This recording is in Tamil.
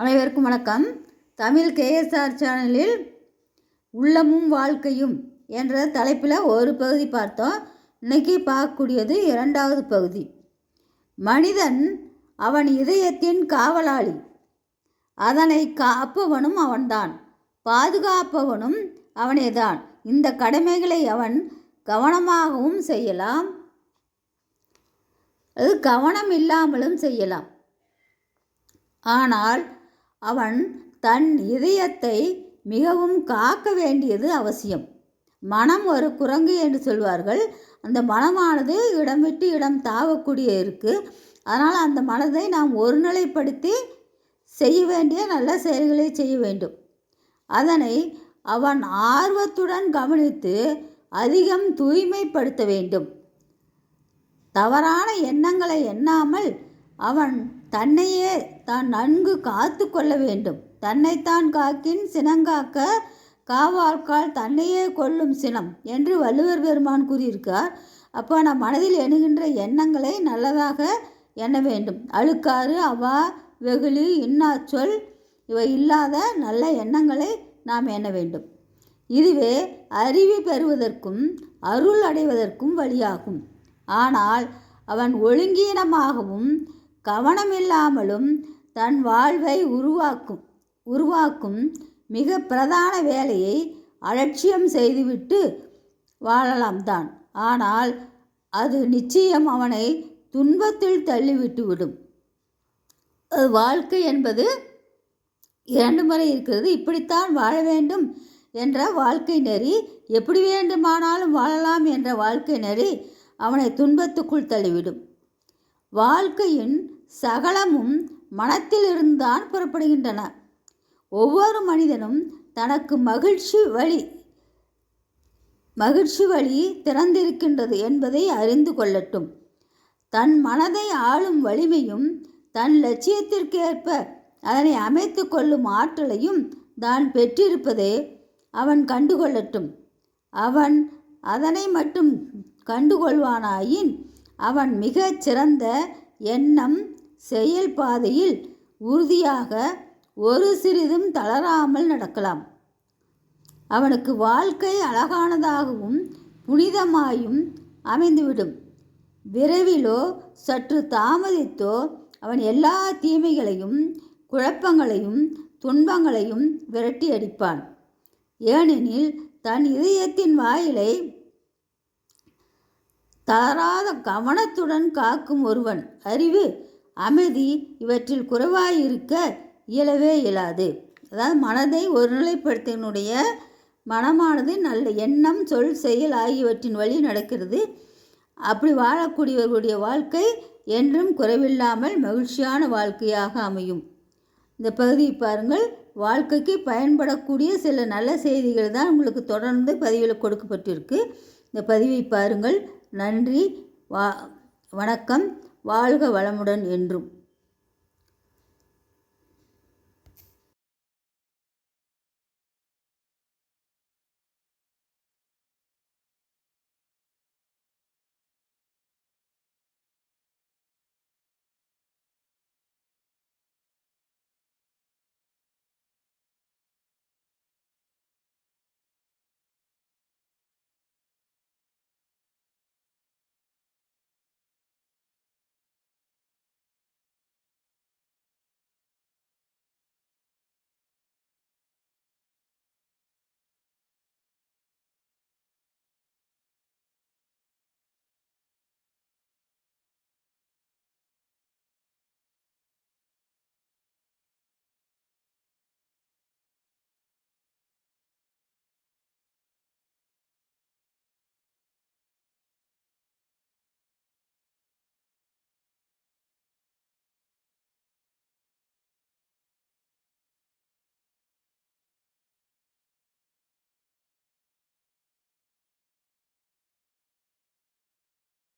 அனைவருக்கும் வணக்கம். தமிழ் கேஎஸ்ஆர் சேனலில் உள்ளமும் வாழ்க்கையும் என்ற தலைப்பில் ஒரு பகுதி பார்த்தோம். இன்னைக்கு பார்க்கக்கூடியது இரண்டாவது பகுதி. மனிதன் அவன் இதயத்தின் காவலாளி. அதனை காப்பவனும் அவன்தான். பாதுகாப்பவனும் அவனேதான். இந்த கடமைகளை அவன் கவனமாகவும் செய்யலாம். அது கவனம் இல்லாமலும் செய்யலாம். ஆனால் அவன் தன் இதயத்தை மிகவும் காக்க வேண்டியது அவசியம். மனம் ஒரு குரங்கு என்று சொல்வார்கள். அந்த மனமானது இடம் விட்டு இடம் தாவக்கூடிய இருக்குது அதனால் அந்த மனதை நாம் ஒருநிலைப்படுத்தி செய்ய வேண்டிய நல்ல செயல்களை செய்ய வேண்டும். அதனை அவன் ஆர்வத்துடன் கவனித்து அதிகம் தூய்மைப்படுத்த வேண்டும். தவறான எண்ணங்களை எண்ணாமல் அவன் தன்னையே தான் நன்கு காத்து கொள்ள வேண்டும். தன்னைத்தான் காக்கின் சினங்காக்க காவாழ்கால் தன்னையே கொள்ளும் சினம் என்று வள்ளுவர் பெருமான் கூறியிருக்கார் அப்போ நம் மனதில் எண்ணுகின்ற எண்ணங்களை நல்லதாக எண்ண வேண்டும். அழுக்காறு அவா வெகுளி இன்னாச்சொல் இவை இல்லாத நல்ல எண்ணங்களை நாம் எண்ண வேண்டும். இதுவே அறிவு பெறுவதற்கும் அருள் அடைவதற்கும் வழியாகும். ஆனால் அவன் ஒழுங்கீனமாகவும் கவனமில்லாமலும் தன் வாழ்வை உருவாக்கும் உருவாக்கும் மிக பிரதான வேலையை அலட்சியம் செய்துவிட்டு வாழலாம் தான். ஆனால் அது நிச்சயம் அவனை துன்பத்தில் தள்ளிவிட்டுவிடும் வாழ்க்கை என்பது இரண்டு முறை இருக்கிறது. இப்படித்தான் வாழ வேண்டும் என்ற வாழ்க்கை நெறி எப்படி வேண்டுமானாலும் வாழலாம் என்ற வாழ்க்கை நெறி அவனை துன்பத்துக்குள் தள்ளிவிடும். வாழ்க்கையின் சகலமும் மனத்திலிருந்தான் புறப்படுகின்றன. ஒவ்வொரு மனிதனும் தனக்கு மகிழ்ச்சி வழி மகிழ்ச்சி வழி திறந்திருக்கின்றது என்பதை அறிந்து கொள்ளட்டும். தன் மனதை ஆளும் வலிமையும் தன் லட்சியத்திற்கேற்ப அதனை அமைத்து கொள்ளும் ஆற்றலையும் தான் பெற்றிருப்பதே அவன் கண்டுகொள்ளட்டும். அவன் அதனை மட்டும் கண்டுகொள்வானாயின் அவன் மிகச் சிறந்த எண்ணம் செயல் பாதையில் உறுதியாக ஒரு சிறிதும் தளராமல் நடக்கலாம். அவனுக்கு வாழ்க்கை அழகானதாகவும் புனிதமாயும் அமைந்துவிடும். விரைவிலோ சற்று தாமதித்தோ அவன் எல்லா தீமைகளையும் குழப்பங்களையும் துன்பங்களையும் விரட்டி அடிப்பான். ஏனெனில் தன் இதயத்தின் வாயிலை தளராத கவனத்துடன் காக்கும் ஒருவன் அறிவு அமைதி இவற்றில் குறைவாயிருக்க இயலவே இயலாது. அதாவது மனதை ஒருநிலைப்படுத்தினுடைய மனமானது நல்ல எண்ணம் சொல் செயல் ஆகியவற்றின் வழி நடக்கிறது. அப்படி வாழக்கூடியவர்களுடைய வாழ்க்கை என்றும் குறைவில்லாமல் மகிழ்ச்சியான வாழ்க்கையாக அமையும். இந்த பகுதியை பாருங்கள். வாழ்க்கைக்கு பயன்படக்கூடிய சில நல்ல செய்திகள் தான் உங்களுக்கு தொடர்ந்து பதிவில் கொடுக்கப்பட்டிருக்கு. இந்த பதிவை பாருங்கள். நன்றி. வா வணக்கம். வாழ்க வளமுடன் என்றும்.